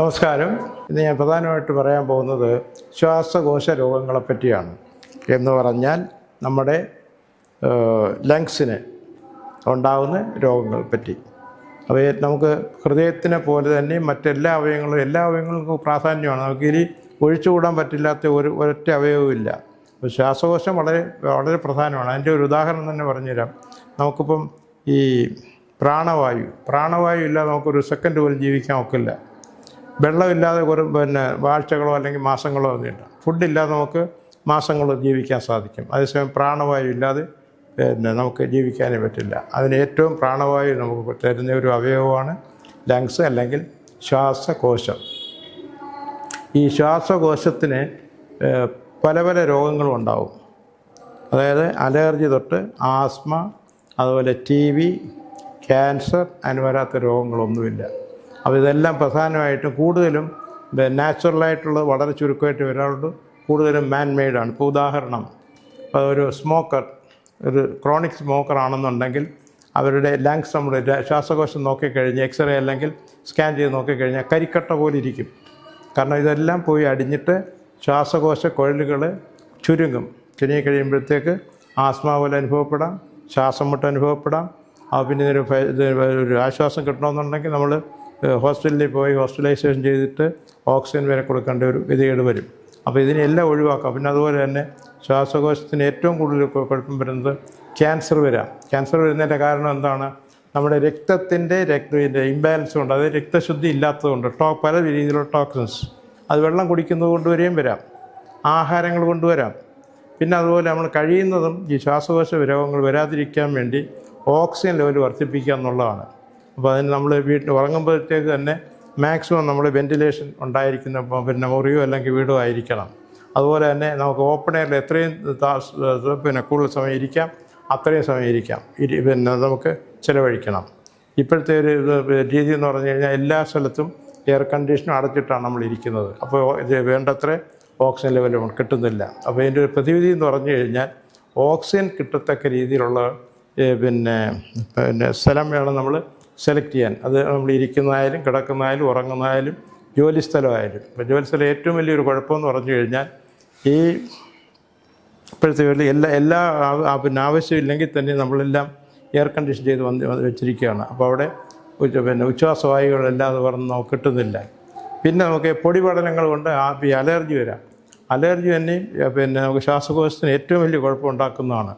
നമസ്കാരം. ഇന്ന് ഞാൻ പ്രധാനമായിട്ട് പറയാൻ പോകുന്നത് ശ്വാസകോശ രോഗങ്ങളെ പറ്റിയാണ് എന്ന് പറഞ്ഞാൽ നമ്മുടെ ലങ്സിന് ഉണ്ടാകുന്ന രോഗങ്ങളെ പറ്റി. അവയെ നമുക്ക് ഹൃദയത്തിനെ പോലെ തന്നെ മറ്റെല്ലാ അവയവങ്ങളും എല്ലാ അവയവങ്ങൾക്കും പ്രാധാന്യമാണ്. നമുക്ക് ഇനി ഒഴിച്ചുകൂടാൻ പറ്റില്ലാത്ത ഒരു ഒരൊറ്റ അവയവുമില്ല. അപ്പോൾ ശ്വാസകോശം വളരെ വളരെ പ്രധാനമാണ്. അതിന്റെ ഒരു ഉദാഹരണം തന്നെ പറഞ്ഞുതരാം. നമുക്കിപ്പം ഈ പ്രാണവായു പ്രാണവായു ഇല്ലാതെ നമുക്കൊരു സെക്കൻഡ് പോലും ജീവിക്കാൻ ഒക്കില്ല. വെള്ളമില്ലാതെ ഒരു പിന്നെ ആഴ്ചകളോ അല്ലെങ്കിൽ മാസങ്ങളോ ഒന്നുമില്ല. ഫുഡില്ലാതെ നമുക്ക് മാസങ്ങളോ ജീവിക്കാൻ സാധിക്കും. അതേസമയം പ്രാണവായു ഇല്ലാതെ പിന്നെ നമുക്ക് ജീവിക്കാനേ പറ്റില്ല. അതിന് ഏറ്റവും പ്രാണവായു നമുക്ക് തരുന്ന ഒരു അവയവമാണ് ലങ്സ് അല്ലെങ്കിൽ ശ്വാസകോശം. ഈ ശ്വാസകോശത്തിന് പല പല രോഗങ്ങളും ഉണ്ടാവും. അതായത് അലർജി തൊട്ട് ആസ്മ അതുപോലെ ടി വി ക്യാൻസർ അനുവരാത്ത രോഗങ്ങളൊന്നുമില്ല. അപ്പോൾ ഇതെല്ലാം പ്രധാനമായിട്ടും കൂടുതലും നാച്ചുറലായിട്ടുള്ളത് വളരെ ചുരുക്കമായിട്ട് വരാറുണ്ട്. കൂടുതലും മാൻ മെയ്ഡാണ് ഇപ്പോൾ ഉദാഹരണം ഇപ്പോൾ ഒരു സ്മോക്കർ ഒരു ക്രോണിക് സ്മോക്കർ ആണെന്നുണ്ടെങ്കിൽ അവരുടെ ലങ്സ് നമ്മുടെ ശ്വാസകോശം നോക്കിക്കഴിഞ്ഞ് എക്സ്റേ അല്ലെങ്കിൽ സ്കാൻ ചെയ്ത് നോക്കിക്കഴിഞ്ഞാൽ കരിക്കട്ട പോലെ ഇരിക്കും. കാരണം ഇതെല്ലാം പോയി അടിഞ്ഞിട്ട് ശ്വാസകോശ കുഴലുകൾ ചുരുങ്ങും. ചുരുങ്ങി കഴിയുമ്പോഴത്തേക്ക് ആസ്മ പോലെ അനുഭവപ്പെടാം ശ്വാസം മുട്ട് അനുഭവപ്പെടാം. അപ്പോൾ പിന്നെ ഒരു ആശ്വാസം കിട്ടണമെന്നുണ്ടെങ്കിൽ നമ്മൾ ഹോസ്പിറ്റലിൽ പോയി ഹോസ്പിറ്റലൈസേഷൻ ചെയ്തിട്ട് ഓക്സിജൻ വരെ കൊടുക്കേണ്ട ഒരു വിധികേട് വരും. അപ്പോൾ ഇതിനെല്ലാം ഒഴിവാക്കാം. പിന്നെ അതുപോലെ തന്നെ ശ്വാസകോശത്തിന് ഏറ്റവും കൂടുതൽ കുഴപ്പം വരുന്നത് ക്യാൻസർ വരാം. ക്യാൻസർ വരുന്നതിന്റെ കാരണം എന്താണ്? നമ്മുടെ രക്തത്തിന്റെ രക്തത്തിന്റെ ഇംബാലൻസ് കൊണ്ട് അതായത് രക്തശുദ്ധി ഇല്ലാത്തതുകൊണ്ട് ടോ പല രീതിയിലുള്ള ടോക്സിൻസ്. അത് വെള്ളം കുടിക്കുന്നത് കൊണ്ടുവരെയും വരാം. ആഹാരങ്ങൾ കൊണ്ടുവരാം പിന്നെ അതുപോലെ നമ്മൾ കഴിയുന്നതും ഈ ശ്വാസകോശ രോഗങ്ങൾ വരാതിരിക്കാൻ വേണ്ടി ഓക്സിജൻ ലെവൽ വർദ്ധിപ്പിക്കുക എന്നുള്ളതാണ്. അപ്പോൾ അതിന് നമ്മൾ വീട്ടിൽ ഉറങ്ങുമ്പോഴത്തേക്ക് തന്നെ മാക്സിമം നമ്മൾ വെന്റിലേഷൻ ഉണ്ടായിരിക്കുന്ന പിന്നെ മുറിയോ അല്ലെങ്കിൽ വീടോ ആയിരിക്കണം. അതുപോലെ തന്നെ നമുക്ക് ഓപ്പൺ എയറിൽ എത്രയും പിന്നെ കൂടുതൽ സമയം ഇരിക്കാം അത്രയും സമയം ഇരിക്കാം. ഇരി പിന്നെ നമുക്ക് ചിലവഴിക്കണം. ഇപ്പോഴത്തെ ഒരു രീതി എന്ന് പറഞ്ഞു കഴിഞ്ഞാൽ എല്ലാ സ്ഥലത്തും എയർ കണ്ടീഷനും അടച്ചിട്ടാണ് നമ്മൾ ഇരിക്കുന്നത്. അപ്പോൾ ഇത് വേണ്ടത്ര ഓക്സിജൻ ലെവൽ കിട്ടുന്നില്ല. അപ്പോൾ ഇതിന്റെ ഒരു പ്രതിവിധി എന്ന് പറഞ്ഞു കഴിഞ്ഞാൽ ഓക്സിജൻ കിട്ടത്തക്ക രീതിയിലുള്ള പിന്നെ പിന്നെ സ്ഥലം വേണം നമ്മൾ സെലക്ട് ചെയ്യാൻ. അത് നമ്മൾ ഇരിക്കുന്നതായാലും കിടക്കുന്നതായാലും ഉറങ്ങുന്നതായാലും ജോലി സ്ഥലമായാലും. ഇപ്പോൾ ജോലി ഏറ്റവും വലിയൊരു കുഴപ്പമെന്ന് പറഞ്ഞു കഴിഞ്ഞാൽ ഈ ഇപ്പോഴത്തെ എല്ലാ എല്ലാ പിന്നെ ആവശ്യമില്ലെങ്കിൽ തന്നെ നമ്മളെല്ലാം എയർ കണ്ടീഷൻ ചെയ്ത് വന്ന് വെച്ചിരിക്കുകയാണ്. അപ്പോൾ അവിടെ പിന്നെ പിന്നെ അത് പറഞ്ഞ് കിട്ടുന്നില്ല. പിന്നെ നമുക്ക് പൊടിപടലങ്ങൾ കൊണ്ട് ആ ഈ അലർജി വരാം. അലർജി തന്നെ പിന്നെ നമുക്ക് ശ്വാസകോശത്തിന് ഏറ്റവും വലിയ കുഴപ്പമുണ്ടാക്കുന്നതാണ്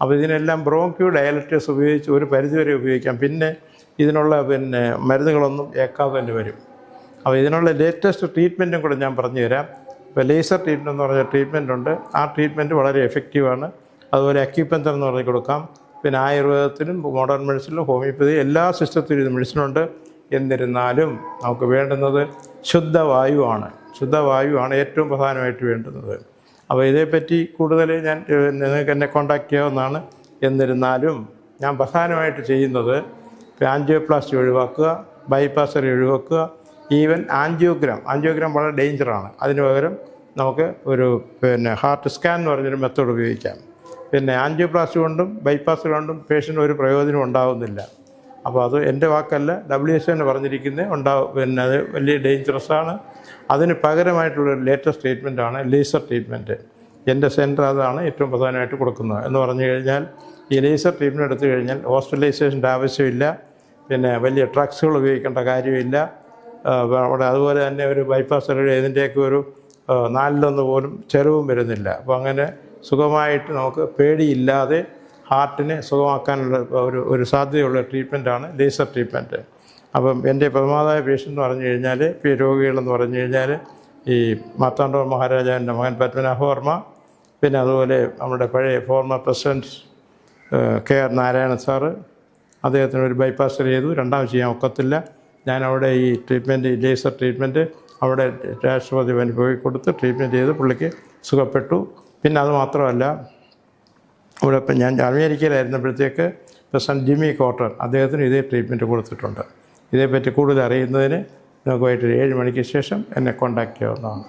അപ്പോൾ ഇതിനെല്ലാം ബ്രോങ്കിയോ ഡയലറ്റേഴ്സ് ഉപയോഗിച്ച് ഒരു പരിധിവരെ ഉപയോഗിക്കാം. പിന്നെ ഇതിനുള്ള പിന്നെ മരുന്നുകളൊന്നും ഏക്കാതെ വരും. അപ്പോൾ ഇതിനുള്ള ലേറ്റസ്റ്റ് ട്രീറ്റ്മെന്റും കൂടെ ഞാൻ പറഞ്ഞു തരാം ഇപ്പോൾ ലേസർ ട്രീറ്റ്മെന്റ് എന്ന് പറഞ്ഞ ട്രീറ്റ്മെന്റ് ഉണ്ട്. ആ ട്രീറ്റ്മെന്റ് വളരെ എഫക്റ്റീവാണ് അതുപോലെ അക്യൂപെഞ്ചർ എന്ന് പറഞ്ഞ് കൊടുക്കാം. പിന്നെ ആയുർവേദത്തിലും മോഡേൺ മെഡിസിനിലും ഹോമിയോപ്പതി എല്ലാ സിസ്റ്റത്തിലും ഇത് മെഡിസിനുണ്ട് എന്നിരുന്നാലും നമുക്ക് വേണ്ടുന്നത് ശുദ്ധവായുവാണ് ശുദ്ധവായുവാണ് ഏറ്റവും പ്രധാനമായിട്ട് വേണ്ടുന്നത്. അപ്പോൾ ഇതേപ്പറ്റി കൂടുതൽ ഞാൻ നിങ്ങൾക്ക് എന്നെ കോൺടാക്റ്റ് ചെയ്യാവുന്നതാണ്. എന്നിരുന്നാലും ഞാൻ പ്രധാനമായിട്ട് ചെയ്യുന്നത് ആൻജിയോപ്ലാസ്റ്റി ഒഴിവാക്കുക ബൈപ്പാസ് ഒഴിവാക്കുക ഈവൻ ആൻജിയോഗ്രാം. ആൻജിയോഗ്രാം വളരെ ഡേഞ്ചറാണ് അതിന് പകരം നമുക്ക് ഒരു പിന്നെ ഹാർട്ട് സ്കാൻ എന്ന് പറഞ്ഞൊരു മെത്തേഡ് ഉപയോഗിക്കാം. പിന്നെ ആൻജിയോപ്ലാസ്റ്റി കൊണ്ടും ബൈപ്പാസ് കൊണ്ടും പേഷ്യന്റ് ഒരു പ്രയോജനം ഉണ്ടാകുന്നില്ല അപ്പോൾ അത് എന്റെ വാക്കല്ല ഡബ്ല്യു എസ് എന്നെ പറഞ്ഞിരിക്കുന്നത് ഉണ്ടാവും പിന്നെ അത് വലിയ ഡേഞ്ചറസ് ആണ്. അതിന് പകരമായിട്ടുള്ള ഒരു ലേറ്റസ്റ്റ് ട്രീറ്റ്മെന്റ് ആണ് ലേസർ ട്രീറ്റ്മെന്റ് എന്റെ സെന്റർ അതാണ് ഏറ്റവും പ്രധാനമായിട്ട് കൊടുക്കുന്നത്. എന്ന് പറഞ്ഞു കഴിഞ്ഞാൽ ഈ ലേസർ ട്രീറ്റ്മെന്റ് എടുത്തു കഴിഞ്ഞാൽ ഹോസ്പിറ്റലൈസേഷന്റെ ആവശ്യമില്ല. പിന്നെ വലിയ ട്രക്സുകൾ ഉപയോഗിക്കേണ്ട കാര്യമില്ല. അവിടെ അതുപോലെ തന്നെ ഒരു ബൈപ്പാസ് റോഡ് ഇതിന്റെയൊക്കെ ഒരു നാലിലൊന്ന് പോലും ചെലവും വരുന്നില്ല. അപ്പോൾ അങ്ങനെ സുഖമായിട്ട് നമുക്ക് പേടിയില്ലാതെ ഹാർട്ടിനെ സുഖമാക്കാനുള്ള ഒരു ഒരു സാധ്യതയുള്ള ട്രീറ്റ്മെന്റാണ് ലേസർ ട്രീറ്റ്മെന്റ് അപ്പം എന്റെ പ്രമാദായ പേഷ്യന്റ് എന്ന് പറഞ്ഞു കഴിഞ്ഞാൽ രോഗികളെന്ന് പറഞ്ഞു കഴിഞ്ഞാൽ ഈ മാർത്താണ്ഡവ മഹാരാജാവിന്റെ മകൻ പത്മനാഭവർമ്മ പിന്നെ അതുപോലെ നമ്മുടെ പഴയ former president K R Narayana sir അദ്ദേഹത്തിന് ഒരു ബൈപ്പാസ് ചെയ്തു. രണ്ടാമത് ചെയ്യാൻ ഒക്കത്തില്ല. ഞാൻ അവിടെ ഈ ട്രീറ്റ്മെന്റ് ലേസർ ട്രീറ്റ്മെന്റ് അവിടെ രാഷ്ട്രപതി പോയി കൊടുത്ത് ട്രീറ്റ്മെന്റ് ചെയ്ത് പുള്ളിക്ക് സുഖപ്പെട്ടു. പിന്നെ അത് മാത്രമല്ല ഇവിടെ ഇപ്പം ഞാൻ അമേരിക്കയിലായിരുന്നപ്പോഴത്തേക്ക് പ്രസിഡന്റ് ജിമ്മി കോട്ടർ അദ്ദേഹത്തിന് ഇതേ ട്രീറ്റ്മെന്റ് കൊടുത്തിട്ടുണ്ട്. ഇതേപ്പറ്റി കൂടുതൽ അറിയുന്നതിന് വൈകിട്ട് ഏഴ് മണിക്ക് ശേഷം എന്നെ കോൺടാക്റ്റ് ചെയ്യാവുന്നതാണ്.